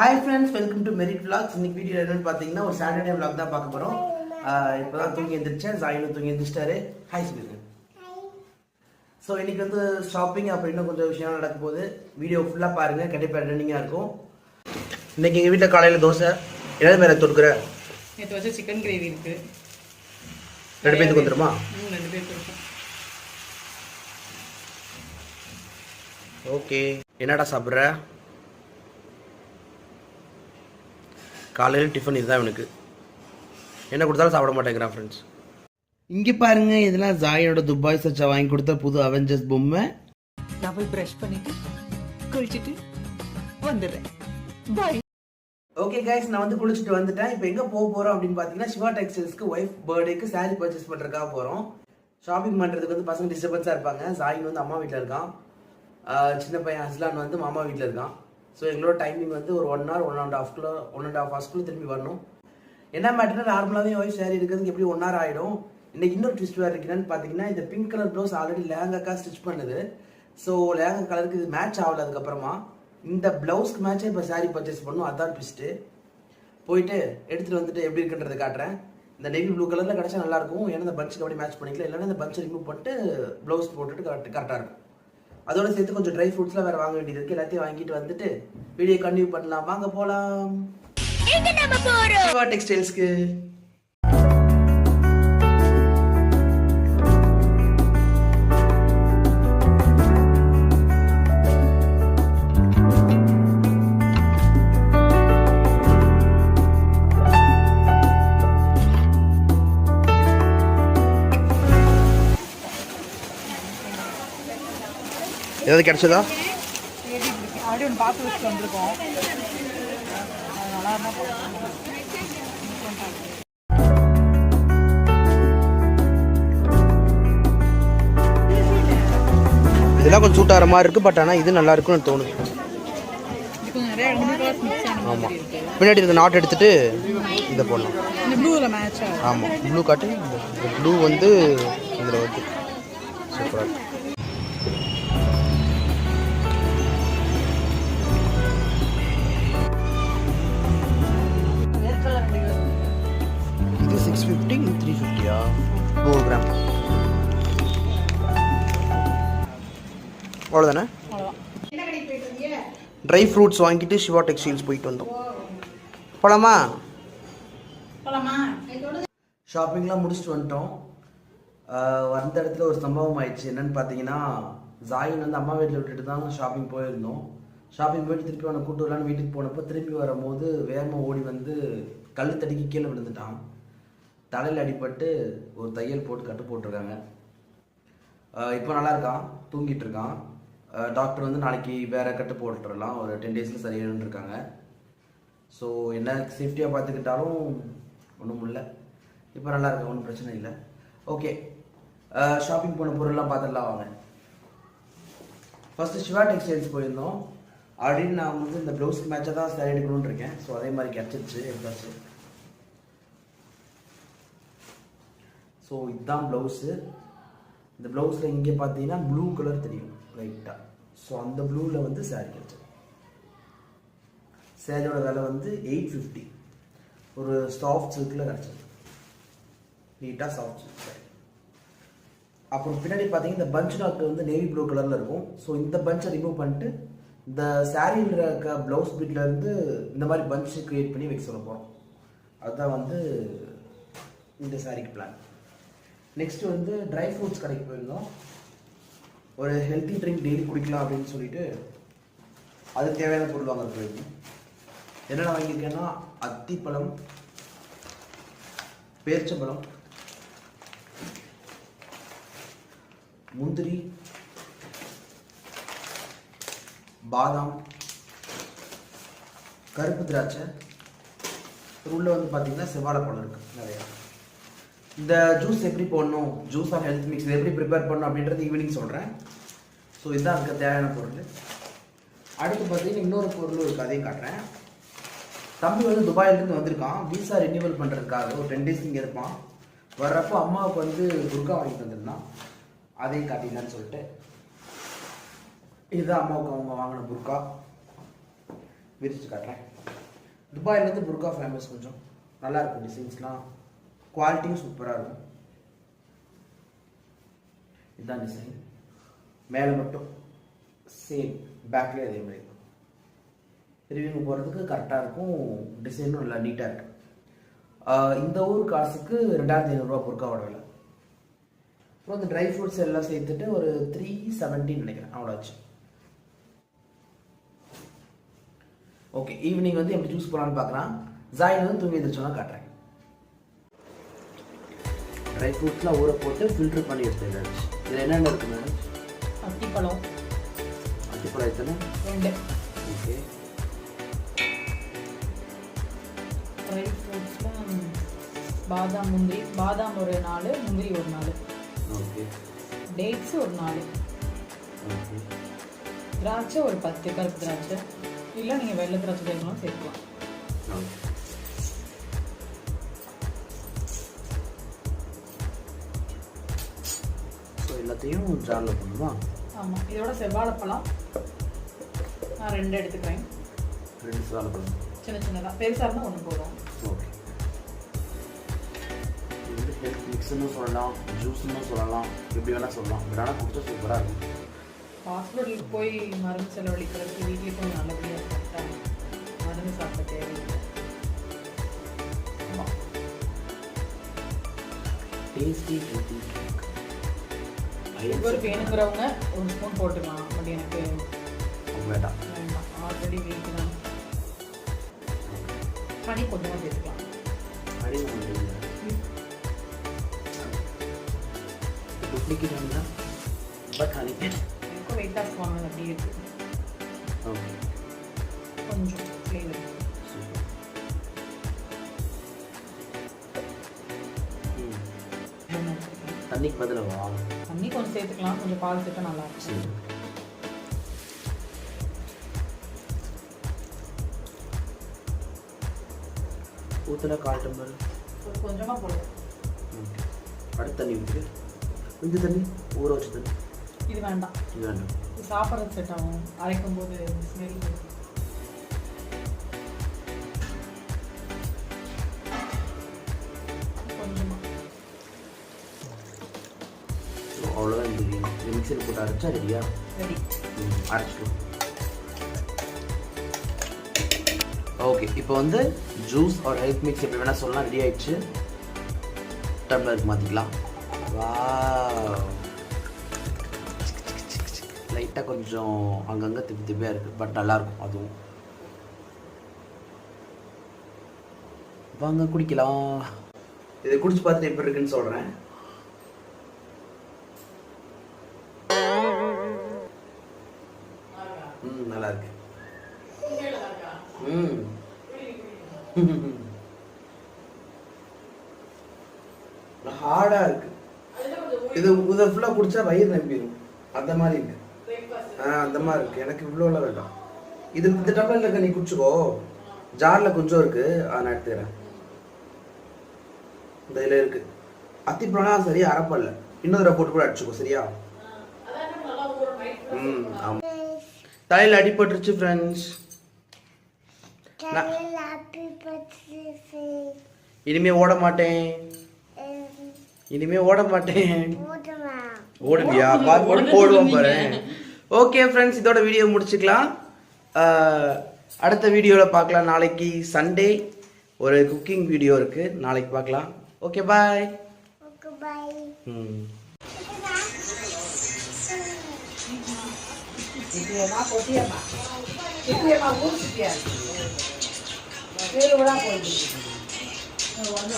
Hi friends welcome to merit vlogs. இன்னைக்கு video என்னன்னு பார்த்தீங்கன்னா ஒரு சாட்டர்டே vlog தான் பார்க்க போகிறோம் இப்போதான் தூங்கி எந்திரிச்சேன். ஜாயினும் தூங்கி எந்திரிச்சிட்டாரு. ஹாய் சொல்லுங்க ஸோ இன்னைக்கு வந்து ஷாப்பிங் அப்புறம் இன்னும் கொஞ்சம் விஷயம் நடக்க போகுது. வீடியோ ஃபுல்லாக பாருங்க. கண்டிப்பாக ட்ரெண்டிங்காக இருக்கும். இன்னைக்கு எங்கள் வீட்டில் காலையில் தோசை ஏதாவது மேலே தொடுக்குற நேற்று வச்ச சிக்கன் கிரேவி இருக்கு. ரெண்டு பேருக்கு வந்துருமா? ம், ரெண்டு பேருக்கு ஓகே என்னடா சாப்பிட்ற? காலையில் டிஃபன் இதுதான் எனக்கு என்ன கொடுத்தாலும் சாப்பிட மாட்டேங்கிறான் ஃப்ரெண்ட்ஸ் இங்கே பாருங்க இதெல்லாம் ஜாயோட துபாய் சச்சா வாங்கி கொடுத்த புது அவெஞ்சர்ஸ் பொம்மை. நான் போய் ப்ரஷ் பண்ணிட்டு குளிச்சுட்டு வந்துடுறேன். பாய் ஓகே கைஸ் நான் வந்து குளிச்சுட்டு வந்துட்டேன். இப்போ எங்கே போக போகிறோம் அப்படின்னு பார்த்தீங்கன்னா சிவா டெக்ஸ்டைல்ஸ்க்கு ஒய்ஃப் பர்த்டேக்கு saree பர்ச்சேஸ் பண்ணுறதுக்காக போகிறோம் ஷாப்பிங் பண்ணுறதுக்கு வந்து பசங்க டிஸ்டர்பன்ஸாக இருப்பாங்க. சாயின் வந்து அம்மா வீட்டில் இருக்கான். சின்ன பையன் அஸ்லான் வந்து மாமா வீட்டில் இருக்கான். ஸோ எங்களோட டைமிங் வந்து ஒரு ஒன் ஹவர் ஒன் அண்ட் ஹாஃப்குள்ள ஒன் அண்ட் ஹாஃப் ஹவர்ஸ்க்குள்ள திரும்பி வரணும். என்ன மேட்டர்னா நார்மலாகவே ஒய்ஃப் சேரீ இருக்கிறதுக்கு எப்படி ஒன் ஹவர் ஆகிடும் இன்னைக்கு இன்னொரு ட்விஸ்ட் வேறு இருக்குன்னு பார்த்தீங்கன்னா இந்த பிங்க் கலர் ப்ளவுஸ் ஆல்ரெடி லேங்காக்கா ஸ்டிச் பண்ணுது. ஸோ லேங்கா கலருக்கு இது மேட்ச் ஆகல அதுக்கப்புறமா இந்த ப்ளவுஸ்க்கு மேட்சாக இப்போ சாரீ பர்ச்சேஸ் பண்ணும் அதான் ட்விஸ்ட்டு போயிட்டு எடுத்துகிட்டு வந்துட்டு எப்படி இருக்குன்றதை காட்டுறேன். இந்த நெவி ப்ளூ கலரில் கிடச்சா நல்லாயிருக்கும் ஏன்னா இந்த பஞ்சுக்கு அப்படியே மேட்ச் பண்ணிக்கலாம். இல்லைன்னா இந்த பஞ்சை ரிமூவ் பண்ணிட்டு ப்ளவுஸ் போட்டுட்டு கரெக்ட் கரெக்டாக இருக்கும். அதோட சேர்த்து கொஞ்சம் ட்ரை ஃப்ரூட்ஸ்லாம் வேறு வாங்க வேண்டியது இருக்கு. எல்லாத்தையும் வாங்கிட்டு வந்துட்டு வீடியோ கண்டினியூ பண்ணலாம். வாங்க போகலாம் டெக்ஸ்டைல்ஸ்க்கு ஏதாவது கிடைச்சதா? ஒன்று பார்த்து வச்சுட்டு வந்திருக்கோம் நல்லா இருந்தால் இதெல்லாம் கொஞ்சம் சூட் ஆகிற மாதிரி இருக்குது பட் ஆனால் இது நல்லா இருக்கும்னு தோணுது. ஆமாம் பின்னாடி இந்த நாட் எடுத்துட்டு இதை போடலாம். இந்த ஆமாம் ப்ளூ காட்டு ப்ளூ வந்து இதில் வந்து சூப்பராக இருக்கு. நூறு கிராம். அவ்வளோதானே ட்ரை ஃப்ரூட்ஸ் வாங்கிட்டு சிவா டெக்ஸ்டைல்ஸ் போயிட்டு வந்தோம். போலாமா? ஷாப்பிங்லாம் முடிச்சுட்டு வந்துட்டோம். வந்த இடத்துல ஒரு சம்பவம் ஆயிடுச்சு. என்னன்னு பார்த்தீங்கன்னா ஜாயின் வந்து அம்மா வீட்டில் விட்டுட்டு தான் ஷாப்பிங் போயிருந்தோம். ஷாப்பிங் போயிட்டு திருப்பி அவனை கூட்டு வரலான்னு வீட்டுக்கு போனப்போ திருப்பி வரும்போது வேகமாக ஓடி வந்து கல் தடிக்கி கீழே விழுந்துட்டான். தலையில் அடிபட்டு ஒரு தையல் போட்டு கட்டு போட்டிருக்காங்க. இப்போ நல்லா இருக்கான் தூங்கிட்டு இருக்கான் டாக்டர் வந்து நாளைக்கு வேற கட்டு போட்டுடலாம். ஒரு டென் டேஸில் சரியாயிடும்னு இருக்காங்க. ஸோ என்ன சேஃப்டியாக பார்த்துக்கிட்டாலும் ஒன்றும் இல்லை. இப்போ நல்லா இருக்கு ஒன்றும் பிரச்சனை இல்லை. ஓகே ஷாப்பிங் போன பொருள்லாம் பார்த்துடலாம் வாங்க. ஃபஸ்ட்டு சிவா டெக்ஸ்டைல்ஸ் போயிருந்தோம். அப்படின்னு நான் வந்து இந்த ப்ளவுஸ்க்கு மேட்சாக தான் சரி எடுக்கணும்னு இருக்கேன். ஸோ அதே மாதிரி கிடச்சிருச்சு. எடுத்தாச்சு. ஸோ இதுதான் ப்ளவுஸு இந்த ப்ளவுஸில் இங்கே பார்த்தீங்கன்னா ப்ளூ கலர் தெரியும் லைட்டாக ஸோ அந்த ப்ளூவில் வந்து சேரீ கிடச்சிருக்கு சேரீயோட விலை வந்து எயிட் ஃபிஃப்டி ஒரு சாஃப்ட் சில்கில் கிடச்சது நீட்டாக சாஃப்ட் சில்க் அப்புறம் பின்னாடி பார்த்தீங்கன்னா இந்த பஞ்ச் நாக்கு வந்து நேவி ப்ளூ கலரில் இருக்கும். ஸோ இந்த பஞ்சை ரிமூவ் பண்ணிட்டு இந்த சாரியில் இருக்க ப்ளவுஸ் பிட்லேருந்து இந்த மாதிரி பஞ்ச் க்ரியேட் பண்ணி வைக்க சொல்ல போகிறோம் அதுதான் வந்து இந்த சாரிக்கு பிளான் நெக்ஸ்ட் வந்து ட்ரை ஃப்ரூட்ஸ் கடைக்கு போயிருந்தோம். ஒரு ஹெல்த்தி ட்ரிங்க் டெய்லி குடிக்கலாம் அப்படின்னு சொல்லிட்டு அதுக்கு தேவையான பொருள் வாங்க போயிருந்தோம். என்னென்ன வாங்கியிருக்கேன்னா அத்திப்பழம் பேர்ச்சம்பழம் முந்திரி பாதாம் கருப்பு திராட்சை. உள்ளே வந்து பார்த்தீங்கன்னா செவ்வாழை பழம் இருக்குது நிறையா. இந்த ஜூஸ் எப்படி போடணும்? ஜூஸ் ஆஃப் ஹெல்த் மிக்ஸ் எப்படி ப்ரிப்பேர் பண்ணணும் அப்படின்றது ஈவினிங் சொல்கிறேன் ஸோ இதுதான் அதுக்கு தேவையான பொருள். அடுத்து பார்த்தீங்கன்னா இன்னொரு பொருள் இருக்கு அதையும் காட்டுறேன். தம்பி வந்து துபாயிலேருந்து வந்திருக்கான். விசா ரினியூவல் பண்ணுறதுக்காக ஒரு டென் டேஸ் இங்கே இருப்பான். வர்றப்போ அம்மாவுக்கு வந்து குர்கா வாங்கிட்டு வந்திருந்தான். அதையும் காட்டினான்னு சொல்லிட்டு. இதுதான் அம்மாவுக்கு அவங்க வாங்கின புர்கா விரிச்சு காட்டுறேன். துபாயிலேருந்து புர்கா ஃபேமஸ் கொஞ்சம். நல்லாயிருக்கும் டிசைன்ஸ்லாம் குவாலிட்டியும் சூப்பராக இருக்கும். இதுதான் டிசைன் மேலே மட்டும் சேம் பேக்லேயே அதே மாதிரி இருக்கும். ரிவியூ போகிறதுக்கு கரெக்டாக இருக்கும். டிசைனும் நல்லா நீட்டாக இருக்கும் இந்த ஊர் காசுக்கு ரெண்டாயிரத்தி ஐநூறுரூவா பொருக்காவோட விலை அப்புறம் இந்த ட்ரை ஃப்ரூட்ஸ் எல்லாம் சேர்த்துட்டு ஒரு த்ரீ செவன்ட்டின்னு நினைக்கிறேன். அவ்வளோ ஆச்சு. ஓகே ஈவினிங் வந்து எப்படி ஜூஸ் போகலான்னு பார்க்கலாம். ஜாயின் வந்து தூங்கி எந்திரிச்சோன்னா காட்டுறேன். ட்ரை ஃப்ரூட்ஸ்லாம் ஊற போட்டு ஃபில்டர் பண்ணி எடுத்துக்கிட்டாச்சு இதில் என்னென்ன இருக்கு மேடம் அத்திப்பழம். அத்திப்பழம் எத்தனை? ரெண்டு. ஓகே. ட்ரை ஃப்ரூட்ஸில் பாதாம் முந்திரி. பாதாம் ஒரு நாலு முந்திரி ஒரு நாலு. ஓகே. டேட்ஸ் ஒரு நாலு. ஓகே. திராட்சை ஒரு பத்து கருப்பு திராட்சை. இல்லை நீங்கள் வெள்ளை திராட்சை சேர்க்கலாம் சேர்க்கலாம் ஓகே. எல்லாத்தையும் ஜாரில் பண்ணுமா ஆமாம் இதோட செவ்வாழைப்பழம் நான் ரெண்டு எடுத்துக்கிறேன். ரெண்டு செவ்வாழைப்பழம் சின்ன சின்னதாக பெருசாக இருந்தால் ஒன்று போதும். ஓகே. இது வந்து ஹெல்த் மிக்ஸ்னு சொல்லலாம் ஜூஸ்னு சொல்லலாம் எப்படி வேணால் சொல்லலாம். பட் ஆனால் குடிச்சா சூப்பராக இருக்கும். ஹாஸ்பிட்டலுக்கு போய் மருந்து செலவழிக்கிறதுக்கு வீட்லேயே கொஞ்சம் நல்லபடியாக சாப்பிட்டா மருந்து சாப்பிட தேவையில்லை. டேஸ்டி ஹெல்த்தி சுகர் வேணுங்கிறவங்க ஒரு ஸ்பூன் போட்டுக்கலாம் பட் எனக்கு வேண்டாம். வேண்டாம். ஆல்ரெடி தான் ஹனி கொஞ்சமாக சேர்த்துக்கலாம் டூப்ளிகேட் பட் ஹனி எனக்கும் வெயிட் லாஸ் வாங்கினது அப்படியே இருக்கு. ஓகே. கொஞ்சம் ஃப்ளேவர் தண்ணிக்கு பதிலவா தண்ணி கொஞ்சம் சேர்த்துக்கலாம். கொஞ்சம் பால் சேர்த்தா நல்லா இருக்கும். சரி. ஊற்றுல கால் டம்ளர். கொஞ்சமாக போடும் ஓகே. அடுத்த தண்ணி ஊற்றி இந்த தண்ணி ஊற வச்ச தண்ணி. இது வேண்டாம். இது வேண்டாம். சாப்பிட்றது செட் ஆகும். அரைக்கும் போது ஸ்மெல் அவ்வளோதான் இந்த பிரியாணி இது மிக்சியில் போட்டு அரைச்சா ரெடியா ரெடி அரைச்சிட்டோம் ஓகே இப்போ வந்து ஜூஸ் ஒரு ஹெல்த் மிக்ஸ் எப்படி வேணால் சொல்லலாம். ரெடி ஆயிடுச்சு. டம்ளருக்கு மாற்றிக்கலாம் வா லைட்டாக கொஞ்சம் அங்கங்கே திப்பி திப்பியாக இருக்குது பட் நல்லாயிருக்கும் அதுவும். வாங்க குடிக்கலாம். இதை குடிச்சு பார்த்துட்டு எப்படி இருக்குன்னு சொல்கிறேன் நல்லா இருக்கு ம். ஹார்டா இருக்கு. இது இதை ஃபுல்லாக குடிச்சா வயிறு நம்பிடும் அந்த மாதிரி இருக்கு. ஆ அந்த மாதிரி இருக்கு. எனக்கு இவ்வளோலாம் வேண்டாம். இது இந்த டம்ளர்ல இருக்க நீ குடிச்சுக்கோ. ஜார்ல கொஞ்சம் இருக்கு. நான் எடுத்துக்கிறேன். இந்த இதில் இருக்கு. அத்திப்பழம்னா சரியா அரைப்பல்ல. இன்னொரு போட்டு கூட அடிச்சுக்கோ சரியா? ம் ஆமாம் தலையில் அடிபட்டுருச்சு ஃப்ரெண்ட்ஸ் இனிமே ஓட மாட்டேன். இனிமே ஓட மாட்டேன். ஓடுவியா போடுவோம் பாரு. ஓகே ஃப்ரெண்ட்ஸ் இதோட வீடியோ முடிச்சுக்கலாம். அடுத்த வீடியோவில் பார்க்கலாம். நாளைக்கு சண்டே ஒரு குக்கிங் வீடியோ இருக்கு. நாளைக்கு பார்க்கலாம். ஓகே பாய் ம். சிட்டியம்மா பொட்டியம்மா சிட்டியம்மா ஊர் சிட்டியா பேர் கூட போயிட்டு வந்து